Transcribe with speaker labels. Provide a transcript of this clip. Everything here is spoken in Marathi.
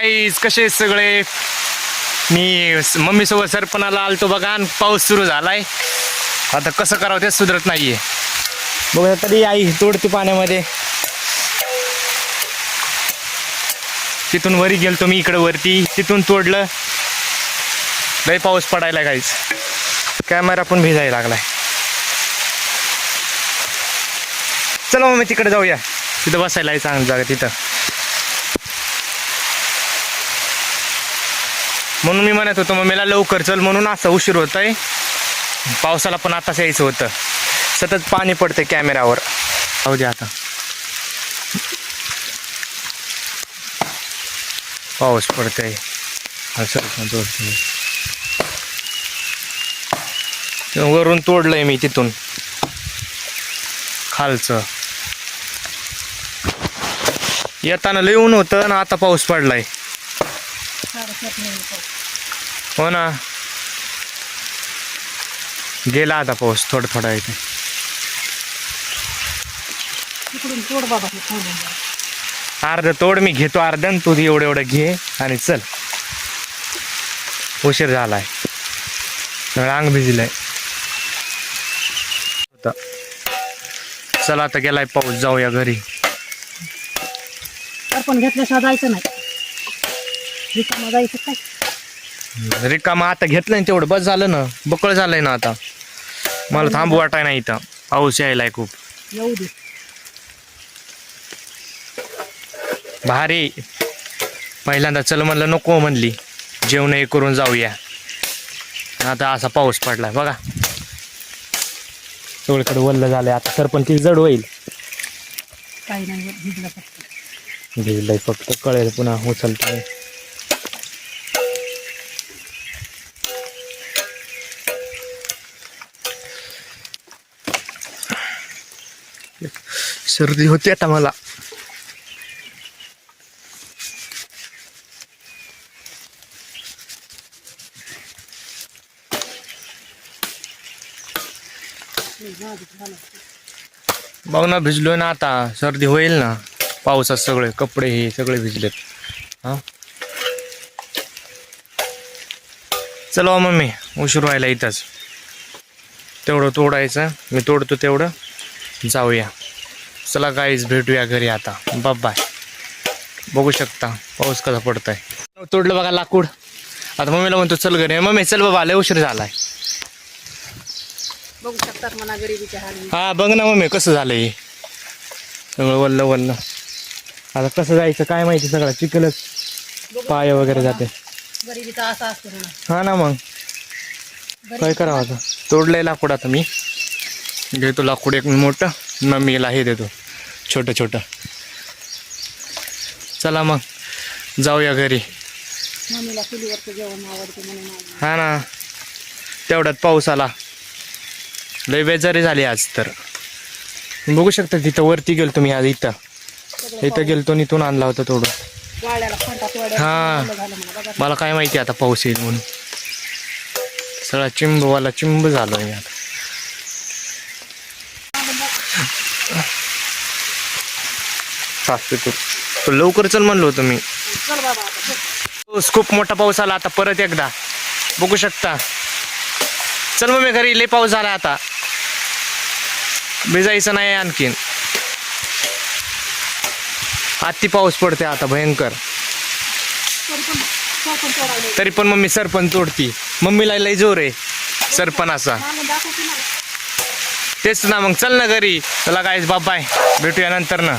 Speaker 1: गाईज कसे सगळे? मी मम्मी मम्मीसोबत सरपणाला आलतो बघा आणि पाऊस सुरू झालाय. आता कसं करावं ते सुधरत नाहीये. बघा तरी आई तोडते पाण्यामध्ये. तिथून वरी गेलतो मी इकडे वरती. तिथून तोडलं. लय पाऊस पडायला काहीच कॅमेरा पण भिजायला लागलाय. चला मग मी तिकडे जाऊया. तिथं बसायला आहे चांगली जागा तिथं. म्हणून मी म्हणत होतो मम्मीला लवकर चल म्हणून असं उशीर होत आहे पावसाला पण आताच यायचं होतं. सतत पाणी पडते कॅमेरावर. जाऊ दे आता. पाऊस पडतंय. असं वरून तोडलंय मी तिथून. खालचं. येताना लय ऊन होतं ना आता पाऊस पडलाय. हो ना. गेला आता पाऊस थोडा थोडा इथे. अर्ध तोड मी घेतो अर्ध आणि तू एवढं एवढं घे आणि चल. उशीर झालाय. अंग भिजलंय. चला आता गेलाय पाऊस जाऊया घरी.
Speaker 2: सरपण घेतल्याशिवाय जायचं नाही. जायचं काय?
Speaker 1: रिकामा आता घेतलं ना तेवढं. बस झालं ना. बकळ झालंय ना आता. मला थांबू वाटाय नाही इथं. पाऊस यायलाय खूप.
Speaker 2: येऊ दे.
Speaker 1: भारी. पहिल्यांदा चल म्हणलं नको म्हणली. जेवण हे करून जाऊया. आता असा पाऊस पडलाय बघा. सगळीकडे वल्ल झालंय. आता सरपंच जड होईल.
Speaker 2: काही नाही भिजलं
Speaker 1: भिजलंय फक्त. कळेल पुन्हा. उचलतंय. सर्दी होती आता मला. बघ ना भिजलोय ना आता. सर्दी होईल ना. पावसात सगळे कपडे हे सगळे भिजलेत. हा? चला हो मम्मी उशीर व्हायला इथंच. तेवढं तोडायचं. मी तोडतो तेवढं. जाऊया. चला गाईज भेटूया घरी आता. बाय बघू शकता पाऊस कसा पडतोय. तोडलं बघा लाकूड. आता मम्मीला म्हणतो चल घरी. मम्मी चल बाबा लय उशीर झालाय.
Speaker 2: बघू शकतात म्हणा गरिबीच्या
Speaker 1: हा बघ ना मम्मी कसं झालंय. हे. सगळं वल्ल वल्ल. आता कसं जायचं काय माहिती सगळं. चिखलच पाय वगैरे जाते.
Speaker 2: गरिबीचा असा असतो म्हणा.
Speaker 1: हा ना मग. काय करावं आता? तोडलंय लाकूड आता मी. घेतो लाकूड एक मोठं. मम्मीला हे देतो. छोटं छोटं. चला मग. जाऊया घरी. हा ना. तेवढ्यात पाऊस आला. लय बेजारी झाली आज तर. बघू शकता तिथं वरती गेलो तुम्ही आज इथं. इथं गेलतो इथून आणला होता थोडं हा.
Speaker 2: झालं
Speaker 1: मला काय माहिती आता पाऊस येईल म्हणून. सगळा चिंबवाला चिंब झालोय आता. सासते तू तू लवकर चल म्हणलो होतो मी. पाऊस खूप मोठा पाऊस आला आता परत एकदा. बघू शकता. चल मग मी घरी लय पाऊस झाला आता. भिजायचं नाही आणखीन. आत्ती पाऊस पडते आता भयंकर.
Speaker 2: तरी पण
Speaker 1: मम्मी सरपण तोडती. मम्मीला लय जोर आहे सरपणाचा. तेच ना मग चल ना घरी. चला काय बाय भेटूया नंतर ना.